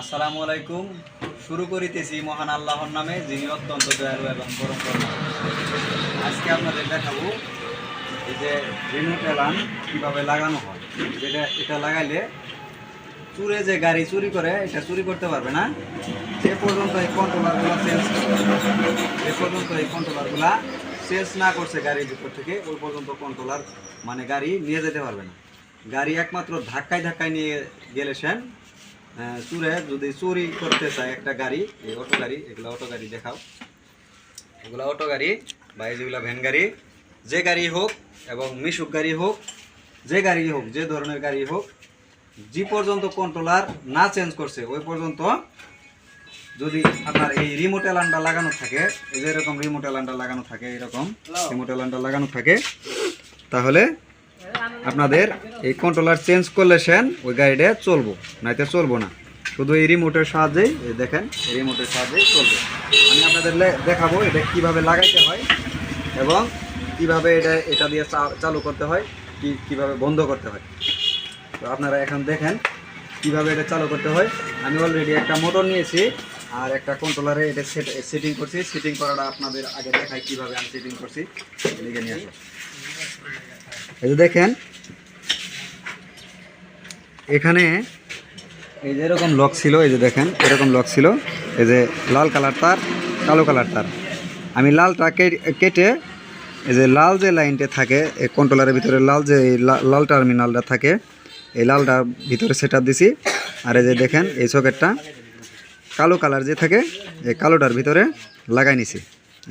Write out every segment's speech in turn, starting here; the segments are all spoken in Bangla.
আসসালামু আলাইকুম। শুরু করিতেছি মহান আল্লাহর নামে, যিনি অত্যন্ত দয়ালু এবং পরম। আজকে আপনাদের দেখাবো এই যে রিমোট এলান কীভাবে লাগানো হয়। যেটা, এটা লাগাইলে চুরে যে গাড়ি চুরি করে, এটা চুরি করতে পারবে না। যে পর্যন্ত এই কন্ট্রোলারগুলো চেঞ্জ যে পর্যন্ত এই কন্ট্রোলারগুলা চেঞ্জ না করছে গাড়ির ভিতর থেকে, ওই পর্যন্ত কন্ট্রোলার মানে গাড়ি নিয়ে যেতে পারবে না। গাড়ি একমাত্র ধাক্কায় ধাক্কায় নিয়ে গেলে সেন চুরে যদি চুরি করতে চায় একটা গাড়ি এই অটো গাড়ি এগুলো অটো গাড়ি দেখাও। এগুলো অটো গাড়ি বা এই যেগুলো ভ্যান গাড়ি যে গাড়ি হোক এবং মিশুক গাড়ি হোক যে গাড়ি হোক যে ধরনের গাড়ি হোক যে পর্যন্ত কন্ট্রোলার না চেঞ্জ করছে ওই পর্যন্ত যদি আপনার এই রিমোট এলানটা লাগানো থাকে এই যে এরকম রিমোট এলানটা লাগানো থাকে এরকম রিমোট এলানটা লাগানো থাকে তাহলে আপনাদের এই কন্ট্রোলার চেঞ্জ করলে সেন ওই গাড়িটা চলবো, নাইতে চলবো না। শুধু এই রিমোটের সাহায্যেই দেখেন, এই রিমোটের সাহায্যেই চলবে। আমি আপনাদের দেখাবো এটা কীভাবে লাগাইতে হয় এবং কীভাবে এটা এটা দিয়ে চালু করতে হয়, কি কীভাবে বন্ধ করতে হয়। তো আপনারা এখন দেখেন কীভাবে এটা চালু করতে হয়। আমি অলরেডি একটা মোটর নিয়েছি আর একটা কন্ট্রোলারে এটা সেটিং করছি। সেটিং করাটা আপনাদের আগে দেখাই কীভাবে আমি সেটিং করছি। নিয়ে এই যে দেখেন এখানে এই যে এরকম লক ছিল, এই যে দেখেন, এরকম লক ছিল। এই যে লাল কালার তার, কালো কালার তার। আমি লালটা কে- কেটে এই যে লাল যে লাইনটা থাকে, এই কন্ট্রোলারের ভিতরে লাল যে লাল টার্মিনালটা থাকে, এই লালটা ভিতরে সেট দিছি। আর এই যে দেখেন, এই সকেটটা কালো কালার যে থাকে, এই কালোটার ভিতরে লাগাই নিছি।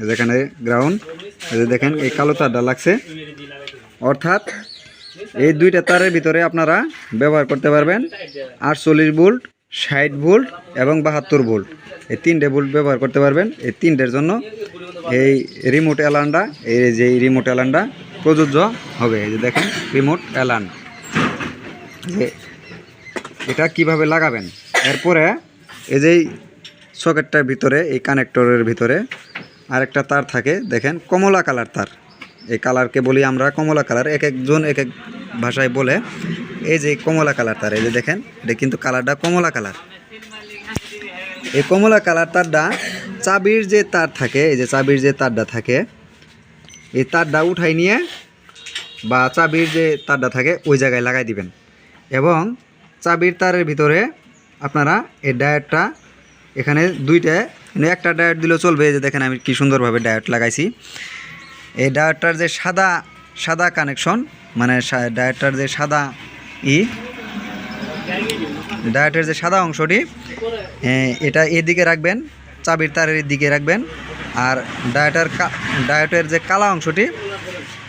এই যেখানে গ্রাউন্ড এই যে দেখেন, এই কালো তারটা লাগছে। অর্থাৎ এই দুইটা তারের ভিতরে আপনারা ব্যবহার করতে পারবেন আটচল্লিশ ভোল্ট, ষাট ভোল্ট এবং বাহাত্তর ভোল্ট। এই তিনটে ভোল্ট ব্যবহার করতে পারবেন। এই তিনটের জন্য এই রিমোট অ্যালানটা এই যে রিমোট অ্যালানটা প্রযোজ্য হবে। এই যে দেখেন রিমোট অ্যালান যে এটা কীভাবে লাগাবেন? এরপরে এই যে সকেটটার ভিতরে, এই কানেক্টরের ভিতরে আরেকটা তার থাকে। দেখেন, কমলা কালার তার। এই কালারকে বলি আমরা কমলা কালার, এক একজন এক এক ভাষায় বলে। এই যে কমলা কালার তার, এই যে দেখেন, এটা কিন্তু কালারটা কমলা কালার। এই কমলা কালার তারটা চাবির যে তার থাকে, এই যে চাবির যে তারটা থাকে, এই তারটা উঠাই নিয়ে বা চাবির যে তারটা থাকে, ওই জায়গায় লাগাই দিবেন। এবং চাবির তারের ভিতরে আপনারা এই ডায়োডটা এখানে দুইটা মানে একটা ডায়োড দিলেও চলবে। এই যে দেখেন আমি কি সুন্দরভাবে ডায়োড লাগাইছি। এই ডায়োডটার যে সাদা সাদা কানেকশন মানে ডায়োডটার যে সাদা ই ডায়োডের যে সাদা অংশটি এটা এদিকে রাখবেন, চাবির তারের দিকে রাখবেন, আর ডায়োটার ডায়োটের যে কালা অংশটি,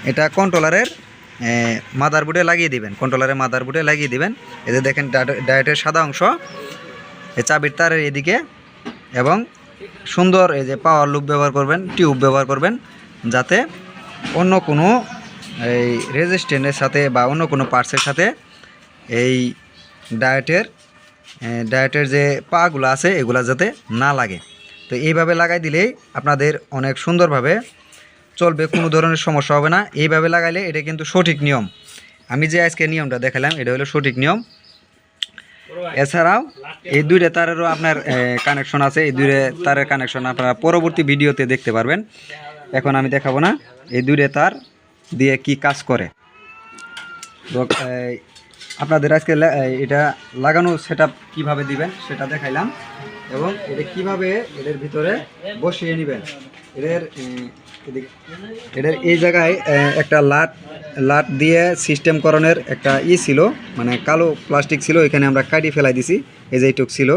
এটা কন্ট্রোলারের মাদার মাদারবোর্ডে লাগিয়ে দিবেন কন্ট্রোলারের মাদারবোর্ডে লাগিয়ে দিবেন যে দেখেন ডায়োট- ডায়োটের সাদা অংশ, এই চাবির তারের এদিকে, এবং সুন্দর এই যে পাওয়ার লুপ ব্যবহার করবেন টিউব ব্যবহার করবেন যাতে অন্য কোনো এই রেজিস্ট্যান্টের সাথে বা অন্য কোনো পার্টসের সাথে এই ডায়েটের ডায়েটের যে পাগুলো আছে, এগুলা যাতে না লাগে। তো এইভাবে লাগাই দিলেই আপনাদের অনেক সুন্দরভাবে চলবে, কোনো ধরনের সমস্যা হবে না। এইভাবে লাগাইলে এটা কিন্তু সঠিক নিয়ম। আমি যে আজকে নিয়মটা দেখালাম, এটা হলো সঠিক নিয়ম। এছাড়াও এই দুইটা তারেরও আপনার কানেকশন আছে। এই দুইটা তারের কানেকশন আপনারা পরবর্তী ভিডিওতে দেখতে পারবেন। এখন আমি দেখাবো না। এই দুইটা তার দিয়ে কি কাজ করে। আপনাদের আজকে এটা লাগানো সেট কীভাবে দিবেন সেটা দেখাইলাম এবং এটা কীভাবে এদের ভিতরে বসিয়ে নেবেন। এদের এদের এই জায়গায় একটা লাট লাট দিয়ে সিস্টেম করণের একটা ই ছিল মানে কালো প্লাস্টিক ছিল, এখানে আমরা কাটি ফেলাই দিছি, এই যে এইটুক ছিল,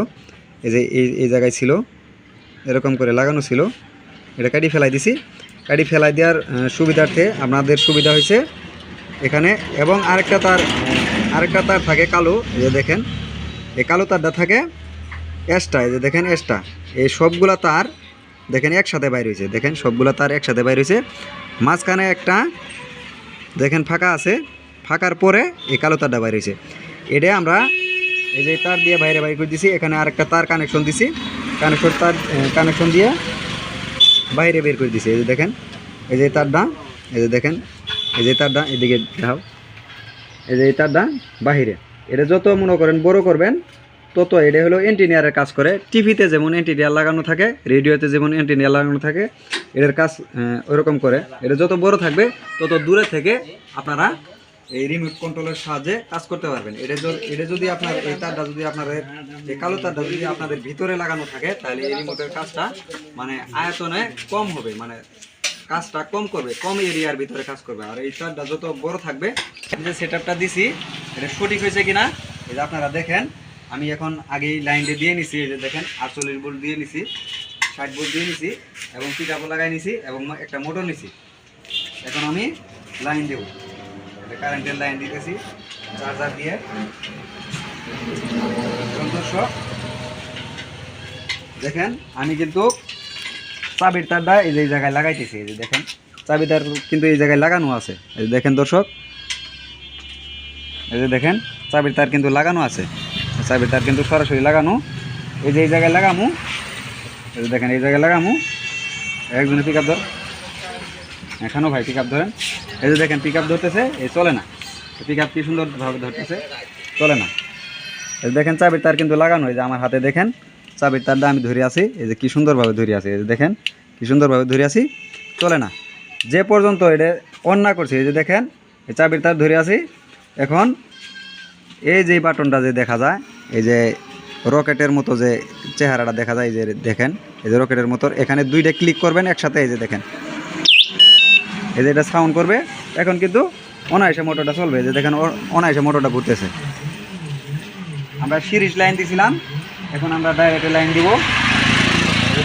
এই যে এই এই জায়গায় ছিল, এরকম করে লাগানো ছিল, এটা কাটি ফেলাই দিছি। কাটি ফেলাই দেওয়ার সুবিধার্থে আপনাদের সুবিধা হয়েছে এখানে। এবং আরেকটা তার আরেকটা তার থাকে কালো যে দেখেন। এই কালো তারটা থাকে এই যে দেখেন এক্সট্রা এই সবগুলা তার দেখেন একসাথে বাইর হয়েছে। দেখেন সবগুলা তার একসাথে বাইর হয়েছে। মাঝখানে একটা দেখেন ফাঁকা আছে। ফাঁকার পরে এই কালো তারটা বাইর হয়েছে। এটা আমরা এই যে তার দিয়ে বাইরে বাইর করে দিছি। এখানে আরেকটা তার কানেকশন দিছি। কানেকশন তার কানেকশন দিয়ে বাইরে বের করে দিছে এই যে দেখেন এই যে তার তারটা এই যে দেখেন এই যে তার তারটা এদিকে দেখাও এই যে এই তারটা বাহিরে। এটা যত মনে করেন বড় করবেন তত এটা হলো এন্টিনিয়ারের কাজ করে। টিভিতে যেমন এন্টিনিয়ার লাগানো থাকে রেডিওতে যেমন এন্টিনিয়ার লাগানো থাকে এটার কাজ আহ, ওইরকম করে। এটা যত বড় থাকবে তত দূরে থেকে আপনারা এই রিমোট কন্ট্রোলের সাহায্যে কাজ করতে পারবেন। এটা এটা যদি আপনার এই তারটা যদি আপনাদের এই কালো তারটা যদি আপনাদের ভিতরে লাগানো থাকে, তাহলে এই রিমোটের কাজটা মানে আয়তনে কম হবে মানে কাজটা কম করবে, কম এরিয়ার ভিতরে কাজ করবে। আর এই তারটা যত বড় থাকবে যে সেট আপটা দিছি, এটা সঠিক হয়েছে কিনা যে আপনারা দেখেন, আমি এখন আগেই লাইনটা দিয়ে নিছি, এই যে দেখেন, আটচল্লিশ ভোল্ট দিয়ে নিছি, ষাট ভোল্ট দিয়ে নিছি, এবং পিকআপও লাগাই নিছি, এবং একটা মোটর নিছি। এখন আমি লাইন দেব। এটা কারেন্টের লাইন দিতেছি চার্জার দিয়ে। দর্শক, দেখেন, আমি কিন্তু চাবির তারটা এই যে জায়গায় লাগাইতেছি, এই যে দেখেন, চাবির তার কিন্তু এই জায়গায় লাগানো আছে। এই যে দেখেন দর্শক, এই যে দেখেন, চাবির তার কিন্তু লাগানো আছে। চাবির তার কিন্তু সরাসরি লাগানো। এই যে এই জায়গায় লাগামু, এই যে দেখেন, এই জায়গায় লাগামু। একজনে পিক আপ এখানেও ভাই পিক ধরেন এই যে দেখেন পিক ধরতেছে এই চলে না পিক আপ কি সুন্দরভাবে ধরতেছে চলে না এই দেখেন চাবির তার কিন্তু লাগানো এই যে আমার হাতে দেখেন চাবির তারটা আমি ধরে আছি এই যে কি সুন্দরভাবে ধরে আছি এই যে দেখেন কি সুন্দরভাবে ধরে আছি চলে না যে পর্যন্ত এটা অন না করছি এই যে দেখেন এই চাবির তার ধরে আছি এখন এই যে বাটনটা যে দেখা যায় এই যে রকেটের মতো যে চেহারাটা দেখা যায় এই যে দেখেন এই যে রকেটের মতো এখানে দুইটা ক্লিক করবেন একসাথে এই যে দেখেন এই যে এটা সাউন্ড করবে, এখন কিন্তু অনায়াসে মোটরটা চলবে যে দেখেন অনায়াসে মোটরটা ঘুরতেছে। আমরা সিরিজ লাইন দিছিলাম, এখন আমরা ডাইরেক্ট লাইন দিব।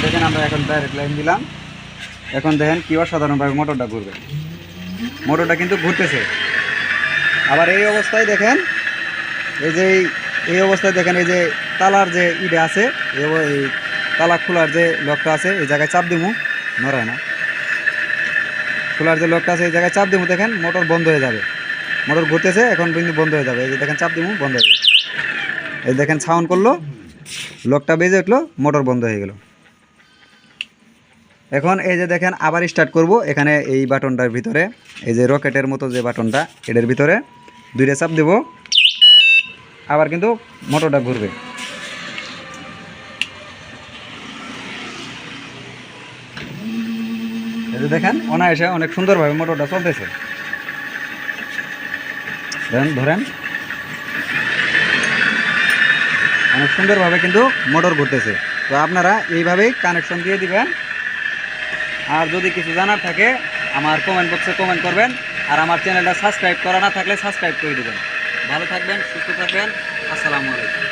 দেখেন আমরা এখন ডাইরেক্ট লাইন দিলাম। এখন দেখেন কি অসাধারণভাবে মোটরটা ঘুরবে। মোটরটা কিন্তু ঘুরতেছে। আবার এই অবস্থায় দেখেন, এই যে এই- অবস্থায় দেখেন এই যে তালার যে ইডে আছে এই তালা খোলার যে লকটা আছে, এই জায়গায় চাপ দিমু, নড়ায় না। খোলার যে লকটা আছে, এই জায়গায় চাপ দিমু, দেখেন মোটর বন্ধ হয়ে যাবে। মোটর ঘুরতেছে, এখন কিন্তু বন্ধ হয়ে যাবে। এই যে দেখেন চাপ দিমু, বন্ধ হয়ে যাবে এই দেখেন সাউন্ড করল, লকটা বেজে উঠল, মোটর বন্ধ হয়ে গেল। এখন এই যে দেখেন আবার স্টার্ট করব, এখানে এই বাটনটার ভিতরে, এই যে রকেটের মতো যে বাটনটা, এটার ভিতরে দুইটা চাপ দেব। আবার কিন্তু মোটরটা ঘুরবে এই যে দেখেন, অনায়াসে অনেক সুন্দরভাবে মোটরটা চলতেছে। ধরেন। অনেক সুন্দরভাবে কিন্তু মোটর ঘুরতেছে। তো আপনারা এইভাবেই কানেকশন দিয়ে দিবেন। আর যদি কিছু জানার থাকে, আমার কমেন্ট বক্সে কমেন্ট করবেন। আর আমার চ্যানেলটা সাবস্ক্রাইব করা না থাকলে সাবস্ক্রাইব করে দেবেন। ভালো থাকবেন, সুস্থ থাকবেন। আসসালামু আলাইকুম।